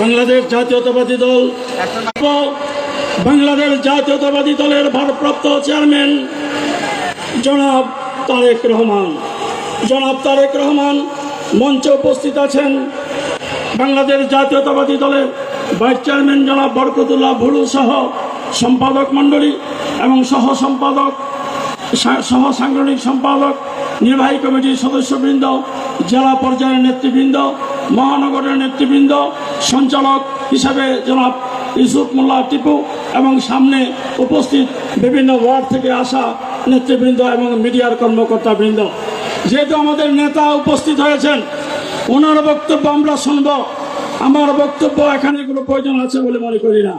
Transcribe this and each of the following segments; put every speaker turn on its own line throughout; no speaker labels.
বাংলাদেশ জাতীয়তাবাদী দল বাংলাদেশ জাতীয়তাবাদী দলের ভারপ্রাপ্ত চেয়ারম্যান জনাব তারেক রহমান। জনাব তারেক রহমান মঞ্চে উপস্থিত আছেন বাংলাদেশ জাতীয়তাবাদী দলের ভাইস চেয়ারম্যান জনাব বরকতুল্লাহ ভুলু সহ সম্পাদক মণ্ডলী এবং সহ সম্পাদক সহ সাংগঠনিক সম্পাদক নির্বাহী কমিটির সদস্যবৃন্দ জেলা পর্যায়ের নেতৃবৃন্দ মহানগরের নেতৃবৃন্দ সঞ্চালক হিসাবে জনাব ইউসুফ মোল্লা টিপু এবং সামনে উপস্থিত বিভিন্ন ওয়ার্ড থেকে আসা নেতৃবৃন্দ এবং মিডিয়ার কর্মকর্তাবৃন্দ। যেহেতু আমাদের নেতা উপস্থিত হয়েছেন, ওনার বক্তব্য আমরা শুনব। আমার বক্তব্য এখানে কোনো প্রয়োজন আছে বলে মনে করি না।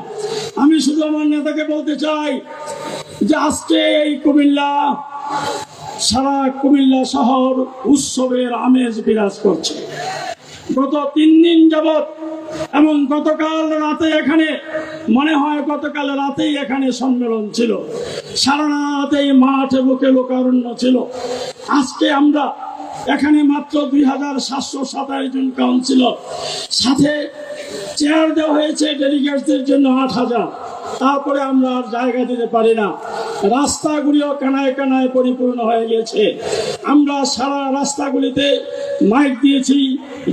আমি শুধু আমার নেতাকে বলতে চাই যে আজকে এই কুমিল্লা, সারা কুমিল্লা শহর উৎসবের আমেজ বিরাজ করছে। গত তিন দিন যাবৎ এবং গতকাল রাতে এখানে, মনে হয় গতকাল রাতেই এখানে সম্মেলন ছিল। সারা রাত এই মাঠে বুকে লোকারণ্য ছিল। আজকে আমরা এখানে মাত্র দুই হাজার সাতশো সাতাশ জন কাউন্সিলর, সাথে চেয়ার দেওয়া হয়েছে ডেলিগেটসদের জন্য আট হাজার। তারপরে আমরা আর জায়গা দিতে পারি না। রাস্তাগুলিও কানায় কানায় পরিপূর্ণ হয়ে গেছে আমরা সারা রাস্তাগুলিতে মাইক দিয়েছি,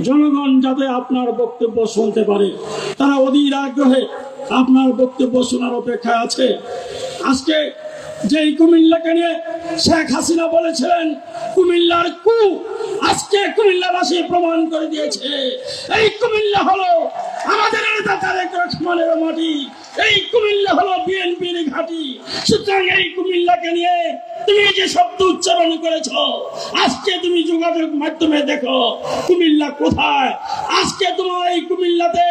জনগণ যাতে আপনার বক্তব্য শুনতে পারে। তারা অধীর আগ্রহে আপনার বক্তব্য শোনার অপেক্ষা আছে। আজকে যেই কুমিল্লাকে নিয়ে শেখ হাসিনা বলেছিলেন, কুমিল্লার কু, আজকে কুমিল্লাবাসী প্রমাণ করে দিয়েছে। এই কুমিল্লা হলো আমাদের নেতা তারেক রহমানের মাটি। এই কুমিল্লা হলো বিএনপির ঘাঁটি। সুতরাং এই কুমিল্লাকে নিয়ে তুমি যে শব্দ উচ্চারণ করেছ, আজকে তুমি যোগাযোগ মাধ্যমে দেখো কুমিল্লা কোথায়। আজকে তোমার এই কুমিল্লাতে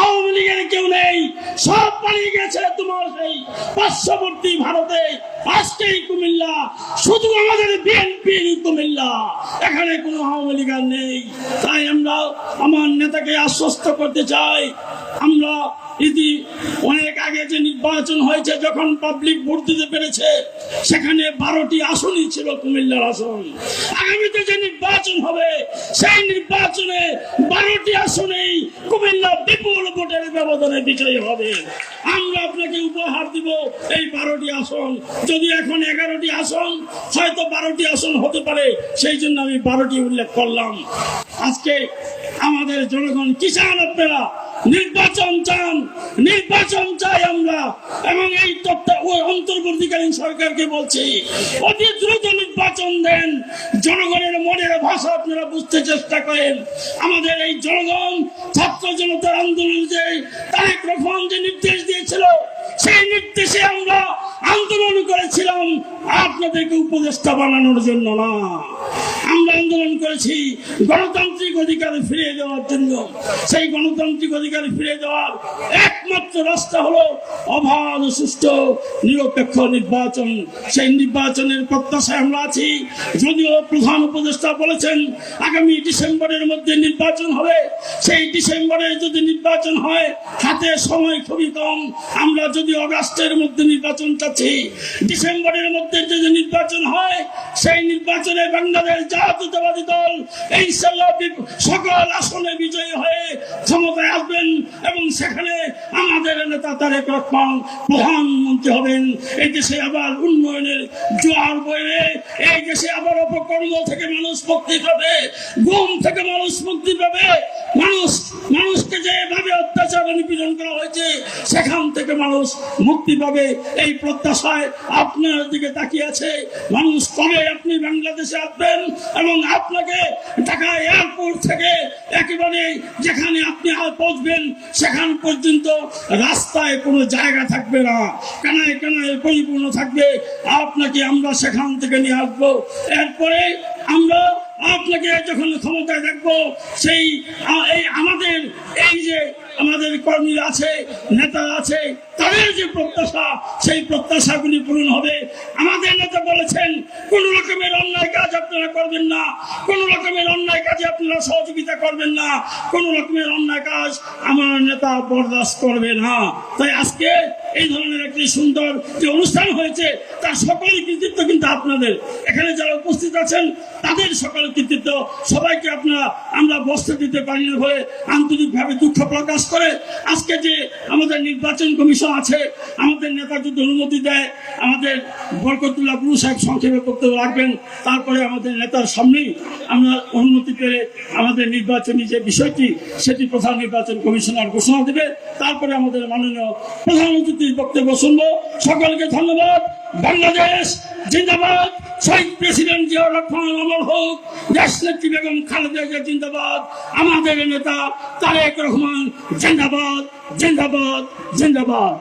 আওয়ামী লীগের কেউ নেই, সব পালিয়ে গেছে তোমার সেই পার্শ্ববর্তী ভারতে। আজকে এই কুমিল্লা শুধু আমাদের বিএনপির কুমিল্লা, এখানে কোনো আওয়ামী লীগার নেই। তাই আমরা আমার নেতাকে আশ্বস্ত করতে চাই, আমরা ইতি অনেক আগে যে নির্বাচন হয়েছে, যখন পাবলিক ভোট দিতে পেরেছে, সেখানে বারোটি আসনই ছিল কুমিল্লার আসন। আগামীতে যে নির্বাচন হবে, সেই নির্বাচনে বারোটি আসনেই কুমিল্লা বিপুল ভোটের ব্যবধানে বিজয়ী হবে। আমরা আপনাকে উপহার দিব এই বারোটি আসন। যদি এখন এগারোটি আসন, হয়তো বারোটি আসন হতে পারে, সেই জন্য আমি বারোটি উল্লেখ করলাম। আজকে আমাদের জনগণ কিষান আপনারা নির্বাচন চান, নির্বাচন চাই আমরা। এবং এই অন্তর্বর্তীকালীন সরকারকে বলছি, অতি দ্রুত নির্বাচন দেন। জনগণের মনের ভাষা আপনারা বুঝতে চেষ্টা করেন। আমাদের এই জনগণ, ছাত্র জনতার আন্দোলন যে, তারেক রহমান যে নির্দেশ দিয়েছিল, সেই নির্দেশে আমরা আন্দোলন করেছিলাম। আপনাদেরকে উপদেষ্টা বানানোর জন্য না। আমরা আন্দোলন করেছি গণতান্ত্রিক অধিকার ফিরিয়ে দেওয়ার জন্য। সেই গণতান্ত্রিক অধিকার ফিরিয়ে দেওয়ার একমাত্র রাস্তা হলো অবাধ সুষ্ঠু নিরপেক্ষ নির্বাচন। সেই নির্বাচনের প্রত্যাশায় আমরা আছি। যদিও প্রধান উপদেষ্টা বলেছেন, আগামী ডিসেম্বরের মধ্যে নির্বাচন হবে। সেই ডিসেম্বরে যদি নির্বাচন হয়, হাতে সময় খুবই কম। আমরা যদি অগাস্টের মধ্যে নির্বাচন চাচ্ছি, ডিসেম্বরের মধ্যে যদি নির্বাচন হয়, সেই নির্বাচনে বাংলাদেশ জাতীয়তাবাদী দল বি- সকল আসনে বিজয়ী হয়ে ক্ষমতায় আসবেন এবং সেখানে আমাদের নেতা তারেক রহমান প্রধানমন্ত্রী হবেন। এই দেশে আবার উন্নয়নের জোয়ার বইবে। এই দেশে আবার অপকর্ম থেকে মানুষ মুক্তি পাবে। ঘুম থেকে মানুষ মুক্তি পাবে মানুষ মানুষকে যেভাবে অত্যাচার নিপীড়ন করা হয়েছে, সেখান থেকে মানুষ মুক্তি পাবে। এই প্রত্যাশায় আপনার দিকে তাকিয়ে আছে। মানুষ কবে আপনি বাংলাদেশে আসবেন এবং আপনাকে ঢাকা এয়ারপোর্ট থেকে একেবারে যেখানে আপনি পৌঁছবেন, সেখান পর্যন্ত রাস্তায় কোনো জায়গা থাকবে না। কানায় কানায় পরিপূর্ণ থাকবে। আপনাকে আমরা সেখান থেকে নিয়ে আসব। এরপরে আমরা আপনাকে যখন ক্ষমতায় দেখব সেই এই আমাদের এই যে আমাদের কর্মীরা আছে, নেতা আছে, তাদের যে প্রত্যাশা, সেই প্রত্যাশাগুলি পূরণ হবে। আমাদের নেতা বলেছেন, কোন রকমের অন্যায় কাজ আপনারা করবেন না, কোন রকমের অন্যায় কাজে আপনারা সহযোগিতা করবেন না, কোন রকমের অন্যায় কাজ আমার নেতা বরদাস্ত করবে না। তাই আজকে এই ধরনের একটি সুন্দর যে অনুষ্ঠান হয়েছে, তার সকলের কৃতিত্ব কিন্তু আপনাদের। এখানে যারা উপস্থিত আছেন, তাদের সকলের কৃতিত্ব। সবাইকে আপনারা, আমরা বস্ত্র দিতে পারি না বলে আন্তরিকভাবে দুঃখ প্রকাশ করে আজকে যে আমাদের নির্বাচন কমিশন আছে, আমাদের নেতা যদি অনুমতি দেয়, আমাদের বরকতুল্লাহ গুরু সাহেব সংক্ষেপে বক্তব্য রাখবেন। তারপরে আমাদের নেতার সামনেই আমরা অনুমতি পেলে আমাদের নির্বাচনী যে বিষয়টি, সেটি প্রধান নির্বাচন কমিশনার ঘোষণা দেবে। তারপরে আমাদের মাননীয় প্রধান অতিথির বক্তব্য শুনব। সকলকে ধন্যবাদ। বাংলাদেশ জিন্দাবাদ। শহীদ প্রেসিডেন্ট জিয়া রহমান অমর হোক, দেশনেত্রী বেগম খালেদা জিন্দাবাদ, আমাদের নেতা তারেক রহমান জিন্দাবাদ জিন্দাবাদ জিন্দাবাদ।